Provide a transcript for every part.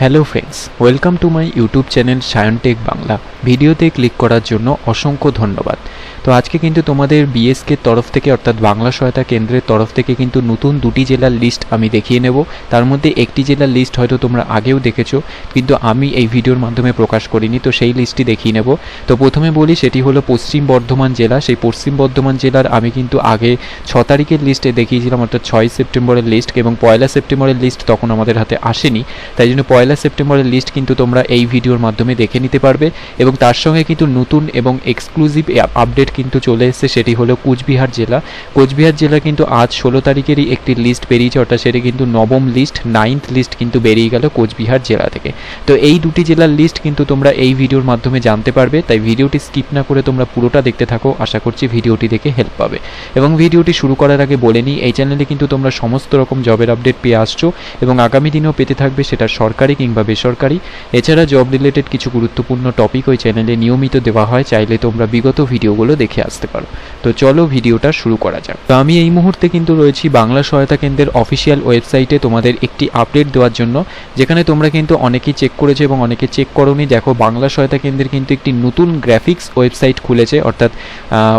Hello friends welcome to my YouTube channel Sayantech Bangla ভিডিওতে click করার জন্য অসংখ্য ধন্যবাদ। তো আজকে কিন্তু তোমাদের বিএসকে তরফ থেকে অর্থাৎ বাংলা সহায়তা কেন্দ্রের তরফ থেকে কিন্তু নতুন দুটি জেলার লিস্ট আমি দেখিয়ে নেব। তার মধ্যে একটি জেলার লিস্ট হয়তো তোমরা আগেও দেখেছ, কিন্তু আমি এই ভিডিওর মাধ্যমে প্রকাশ করিনি, তো সেই লিস্টটি দেখিয়ে নেব। তো প্রথমে বলি সেটি হলো পশ্চিম বর্ধমান জেলা। সেই পশ্চিম বর্ধমান জেলার আমি কিন্তু আগে ছ তারিখের লিস্টে দেখিয়েছিলাম, অর্থাৎ ছয় সেপ্টেম্বরের লিস্ট এবং পয়লা সেপ্টেম্বরের লিস্ট তখন আমাদের হাতে আসেনি। তাই জন্য পয়লা সেপ্টেম্বরের লিস্ট কিন্তু তোমরা এই ভিডিওর মাধ্যমে দেখে নিতে পারবে এবং তার সঙ্গে কিন্তু নতুন এবং এক্সক্লুসিভ আপডেট কিন্তু চলে এসেছে, সেটি হলো কোচবিহার জেলা। কোচবিহার জেলা কিন্তু আজ ষোলো তারিখেরই একটি লিস্ট বেরিয়েছে, অর্থাৎ সেটি কিন্তু নবম লিস্ট নাইন্থ লিস্ট কিন্তু বেরিয়ে গেল কোচবিহার জেলা থেকে। তো এই দুটি জেলার লিস্ট কিন্তু তোমরা এই ভিডিওর মাধ্যমে জানতে পারবে, তাই ভিডিওটি স্কিপ না করে তোমরা পুরোটা দেখতে থাকো, আশা করছি ভিডিওটি দেখে হেল্প পাবে। এবং ভিডিওটি শুরু করার আগে বলে নিই, এই চ্যানেলে কিন্তু তোমরা সমস্ত রকম জবের আপডেট পেয়ে আসছো এবং আগামী দিনেও পেতে থাকবে, সেটা সরকারি কিংবা বেসরকারি। এছাড়া জব রিলেটেড কিছু গুরুত্বপূর্ণ টপিক ওই চ্যানেলে নিয়মিত দেওয়া হয়, চাইলে তোমরা বিগত ভিডিওগুলো দেখে আসতে পারো। তো চলো ভিডিওটা শুরু করা যাক। তো আমি এই মুহূর্তে কিন্তু রয়েছি বাংলা সহায়তা কেন্দ্রের অফিসিয়াল ওয়েবসাইটে তোমাদের একটি আপডেট দেওয়ার জন্য, যেখানে তোমরা কিন্তু অনেকেই চেক করেছ এবং অনেকে চেক করোনি। দেখো, বাংলা সহায়তা কেন্দ্রের কিন্তু একটি নতুন গ্রাফিক্স ওয়েবসাইট খুলেছে, অর্থাৎ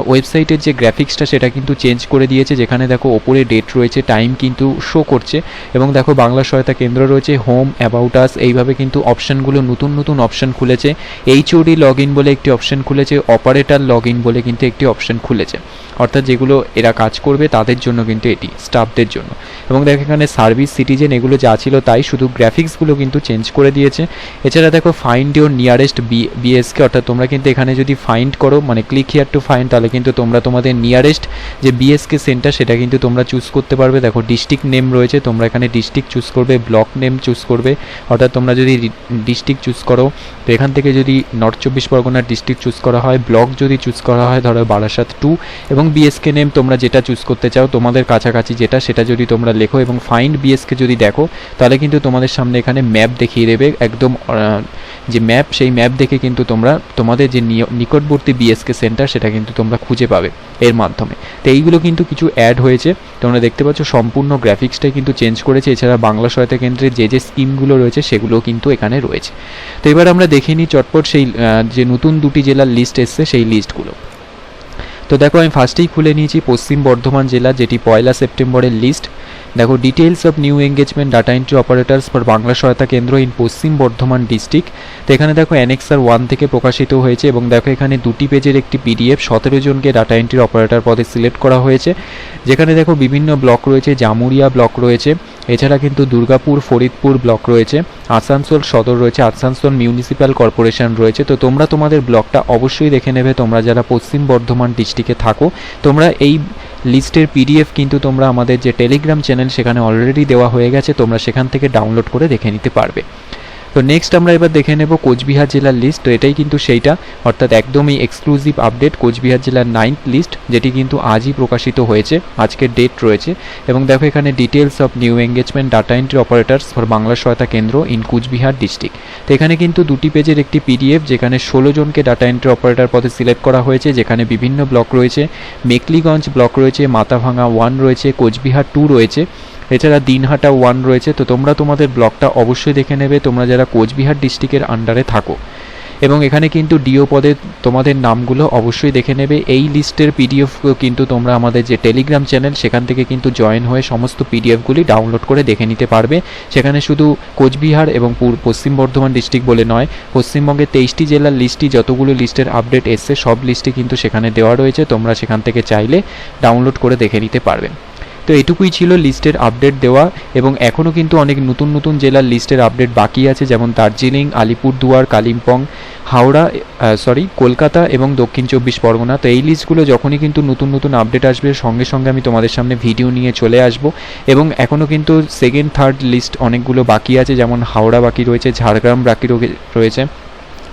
ওয়েবসাইটের যে গ্রাফিক্সটা সেটা কিন্তু চেঞ্জ করে দিয়েছে, যেখানে দেখো ওপরে ডেট রয়েছে টাইম কিন্তু শো করছে। এবং দেখো, বাংলা সহায়তা কেন্দ্র রয়েছে হোম অ্যাবাউট আস এইভাবে কিন্তু অপশানগুলো নতুন নতুন অপশান খুলেছে। এইচওডি লগ ইন বলে একটি অপশান খুলেছে অপারেটর লগ ইন বলে কিন্তু একটি অপশান খুলেছে। অর্থাৎ যেগুলো এরা কাজ করবে তাদের জন্য কিন্তু এটি স্টাফদের জন্য। এবং দেখো এখানে সার্ভিস সিটিজেন এগুলো যা ছিল তাই শুধু গ্রাফিক্সগুলো কিন্তু চেঞ্জ করে দিয়েছে। এছাড়া দেখো ফাইন্ড ইউর নিয়ারেস্ট বিএসকে অর্থাৎ তোমরা কিন্তু এখানে যদি ফাইন্ড করো মানে ক্লিক হিয়ার টু ফাইন্ড তাহলে কিন্তু তোমরা তোমাদের নিয়ারেস্ট যে বিএসকে সেন্টার সেটা কিন্তু তোমরা চুজ করতে পারবে। দেখো ডিস্ট্রিক্ট নেম রয়েছে, তোমরা এখানে ডিস্ট্রিক্ট চুজ করবে ব্লক নেম চুজ করবে। অর্থাৎ তোমরা যদি ডিস্ট্রিক্ট চুজ করো, তো এখান থেকে যদি নর্থ চব্বিশ পরগনার ডিস্ট্রিক্ট চুজ করা হয় ব্লক যদি চুজ করা হয়, ধরো বারাসাত টু এবং বিএসকে নেম তোমরা যেটা চুজ করতে চাও, তোমাদের কাছাকাছি যেটা, সেটা যদি তোমরা লেখো এবং ফাইন্ড বিএসকে যদি দেখো, তাহলে কিন্তু তোমাদের সামনে এখানে ম্যাপ দেখিয়ে দেবে, একদম যে ম্যাপ সেই ম্যাপ দেখে কিন্তু তোমরা, তোমাদের যে নিকটবর্তী বিএসকে সেন্টার সেটা কিন্তু তোমরা খুঁজে পাবে এর মাধ্যমে। তো এইগুলো কিন্তু কিছু অ্যাড হয়েছে, তোমরা দেখতে পাচ্ছ সম্পূর্ণ গ্রাফিক্সটাই কিন্তু চেঞ্জ করেছে, এছাড়া বাংলা সহায়তা কেন্দ্রের যে যে স্কিমগুলো রয়েছে সেগুলোও কিন্তু এখানে রয়েছে। তো এবার আমরা দেখে নিই চটপট সেই যে নতুন দুটি জেলার লিস্ট এসছে সেই লিস্টগুলো তো দেখো আমি ফার্স্টেই খুলে নিয়েছি পশ্চিম বর্ধমান জেলা, যেটি পয়লা সেপ্টেম্বরের লিস্ট দেখো details of new engagement data entry operators for Bangla সহায়তা কেন্দ্র ইন পশ্চিম বর্ধমান ডিস্ট্রিক্ট তো এখানে দেখো অ্যানেক্সার ওয়ান থেকে প্রকাশিত হয়েছে এবং দেখো, এখানে দুটি পেজের একটি পিডিএফ সতেরো জনকে ডাটা এন্ট্রি অপারেটর পদে সিলেক্ট করা হয়েছে। যেখানে দেখো, বিভিন্ন ব্লক রয়েছে, জামুরিয়া ব্লক রয়েছে, এছাড়া কিন্তু দুর্গাপুর, ফরিদপুর ব্লক রয়েছে, আসানসোল সদর রয়েছে, আসানসোল মিউনিসিপ্যাল কর্পোরেশন রয়েছে। তো তোমরা তোমাদের ব্লকটা অবশ্যই দেখে নেবে, তোমরা যারা পশ্চিম বর্ধমান ডিস্ট্রিক্টে থাকো, তোমরা এই লিস্টের পিডিএফ কিন্তু তোমরা আমাদের যে টেলিগ্রাম চ্যানেল সেখানে অলরেডি দেওয়া হয়ে গেছে, তোমরা সেখান থেকে ডাউনলোড করে দেখে নিতে পারবে। তো নেক্সট আমরা এবার দেখে নেব কোচবিহার জেলার লিস্ট তো এটাই কিন্তু সেইটা। অর্থাৎ একদমই এক্সক্লুসিভ আপডেট কোচবিহার জেলার নাইন্থ লিস্ট যেটি কিন্তু আজই প্রকাশিত হয়েছে, আজকের ডেট রয়েছে। এবং দেখো এখানে details of new engagement data entry operators for Bangla সহায়তা কেন্দ্র ইন কুচবিহার ডিস্ট্রিক্ট তো এখানে কিন্তু দুটি পেজের একটি পিডিএফ যেখানে ষোলো জনকে ডাটা এন্ট্রি অপারেটর পদে সিলেক্ট করা হয়েছে, যেখানে বিভিন্ন ব্লক রয়েছে। মেকলিগঞ্জ ব্লক রয়েছে মাথাভাঙা ওয়ান রয়েছে, কোচবিহার টু রয়েছে। এছাড়া দিনহাটা ওয়ান রয়েছে, তো তোমরা তোমাদের ব্লকটা অবশ্যই দেখে নেবে, তোমরা যারা কোচবিহার ডিস্ট্রিক্টের আন্ডারে থাকো। এবং এখানে কিন্তু ডিও পদে তোমাদের নামগুলো অবশ্যই দেখে নেবে। এই লিস্টের পিডিএফ কিন্তু তোমরা আমাদের যে টেলিগ্রাম চ্যানেল সেখান থেকে কিন্তু জয়েন হয়ে সমস্ত পিডিএফগুলি ডাউনলোড করে দেখে নিতে পারবে। সেখানে শুধু কোচবিহার এবং পশ্চিম বর্ধমান ডিস্ট্রিক্ট বলে নয়, পশ্চিমবঙ্গের তেইশটি জেলার লিস্টই যতগুলো লিস্টের আপডেট এসছে, সব লিস্টই কিন্তু সেখানে দেওয়া রয়েছে। তোমরা সেখান থেকে চাইলে ডাউনলোড করে দেখে নিতে পারবে। তো এটুকুই ছিল লিস্টের আপডেট দেওয়া এবং এখনও কিন্তু অনেক নতুন নতুন জেলার লিস্টের আপডেট বাকি আছে, যেমন দার্জিলিং, আলিপুরদুয়ার, কালিম্পং, হাওড়া সরি কলকাতা এবং দক্ষিণ চব্বিশ পরগনা। তো এই লিস্টগুলো যখনই কিন্তু নতুন নতুন আপডেট আসবে, সঙ্গে সঙ্গে আমি তোমাদের সামনে ভিডিও নিয়ে চলে আসব। এবং এখনও কিন্তু সেকেন্ড থার্ড লিস্ট অনেকগুলো বাকি আছে, যেমন হাওড়া বাকি রয়েছে, ঝাড়গ্রাম বাকি রয়েছে।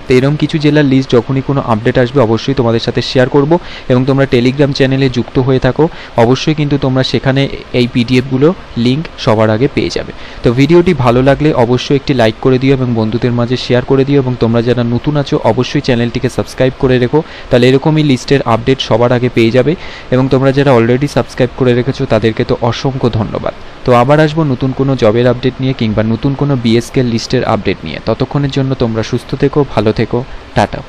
তো এরকম কিছু জেলার লিস্ট যখনই কোনো আপডেট আসবে, অবশ্যই তোমাদের সাথে শেয়ার করব এবং তোমরা টেলিগ্রাম চ্যানেলে যুক্ত হয়ে থাকো। অবশ্যই কিন্তু তোমরা সেখানে এই পিডিএফগুলো লিঙ্ক সবার আগে পেয়ে যাবে। তো ভিডিওটি ভালো লাগলে অবশ্যই একটি লাইক করে দিও এবং বন্ধুদের মাঝে শেয়ার করে দিও এবং তোমরা যারা নতুন আছো, অবশ্যই চ্যানেলটিকে সাবস্ক্রাইব করে রেখো। তাহলে এরকমই লিস্টের আপডেট সবার আগে পেয়ে যাবে এবং তোমরা যারা অলরেডি সাবস্ক্রাইব করে রেখেছো, তাদেরকে তো অসংখ্য ধন্যবাদ। তো আবার আসব নতুন কোনো জবের আপডেট নিয়ে কিংবা নতুন কোনো বিএসকে লিস্টের আপডেট নিয়ে। ততক্ষণের জন্য তোমরা সুস্থ থেকো ভালো থেকো টাটা।